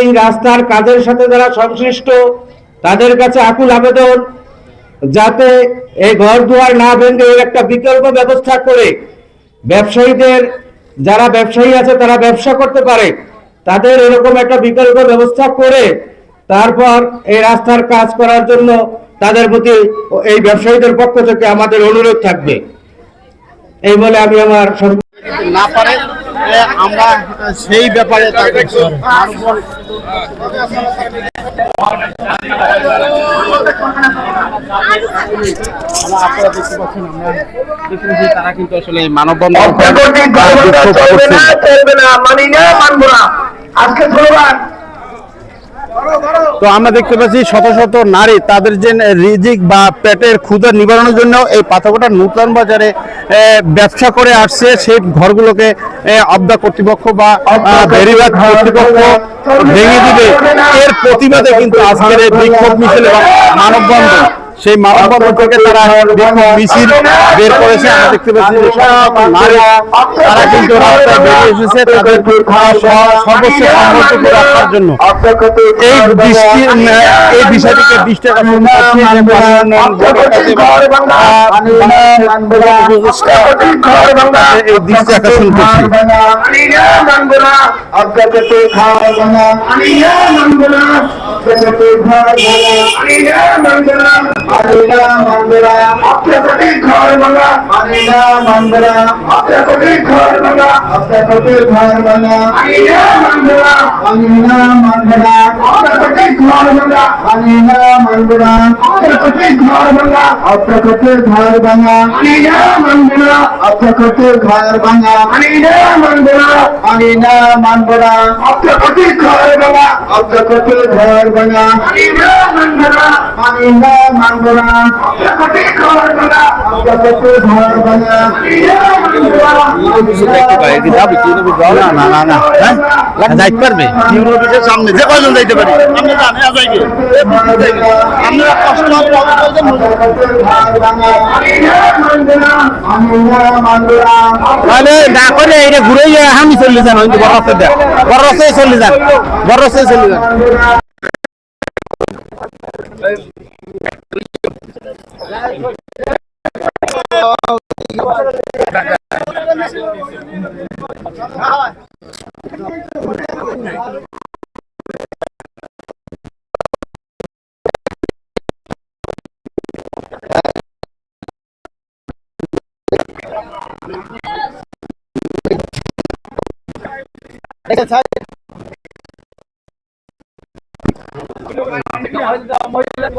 এই রাস্তার কাজের সাথে যারা সংশ্লিষ্ট, তাদের কাছে আকুল আবেদন যাতে এই ঘর দুয়ার না ভেঙে এর একটা বিকল্প ব্যবস্থা করে ব্যবসায়ীদের, যারা ব্যবসায়ী আছে তারা ব্যবসা করতে পারে। তাদের এরকম একটা বিকল্প ব্যবস্থা করে তারপর এই রাস্তার কাজ করার জন্য তাদের প্রতি এই ব্যবসায়ীদের পক্ষ থেকে আমাদের অনুরোধ থাকবে। এই বলে আমি আমার না পারে। আমরা সেই ব্যাপারে আপনারা দেখতে পাচ্ছেন আমরা পাচ্ছি তারা কিন্তু আসলে মানববন্ধন মানি আজকে স্লোগান তো আমরা দেখতে পাচ্ছি শত শত নারী তাদের যে রিজিক বা পেটের ক্ষুদা নিবারণের জন্য এই পাথরটা নূতন বাজারে ব্যবসা করে আসছে। সেই ঘরগুলোকে আবদা কর্তৃপক্ষ বা বেরিবাদ কর্তৃপক্ষ ভেঙে দিবে। এর প্রতিবাদে কিন্তু আজকের এই বিক্ষোভ মিছিল এবং মানববন্ধন সেই মানববন্ধন থেকে তারা মিছিল বের করেছে আমরা দেখতে পাচ্ছি যে তারা কিন্তু রাস্তায় বেরিয়ে এসেছে তাদের সর্বোচ্চ সামর্থ্য রাখার জন্য এই দৃষ্টি এই বিষয়টিকে দৃষ্টি এই দৃষ্টি আকর্ষণ করছি মানি না মানবো না অগ্রগতিক ঘর ভাঙা মানি না মানবো না অগ্রগতিক ঘর ভাঙা মানি না মানবো না মানি না মানবো না অগ্রগতিক ঘর ভাঙা মানি না মানবো না অগ্রগতিক ঘর ভাঙা অগ্রগতিক ঘর ভাঙা মানি না মানবো না মানি না মানবো না অগ্রগতিক ঘর ভাঙা মানি না মানবো না যাইতে ঘুরে আমি চলে যান হয়তো দেয় বড় রাস্তায় চলে যান রাস্তায় চলে যান Đấy sao mới lên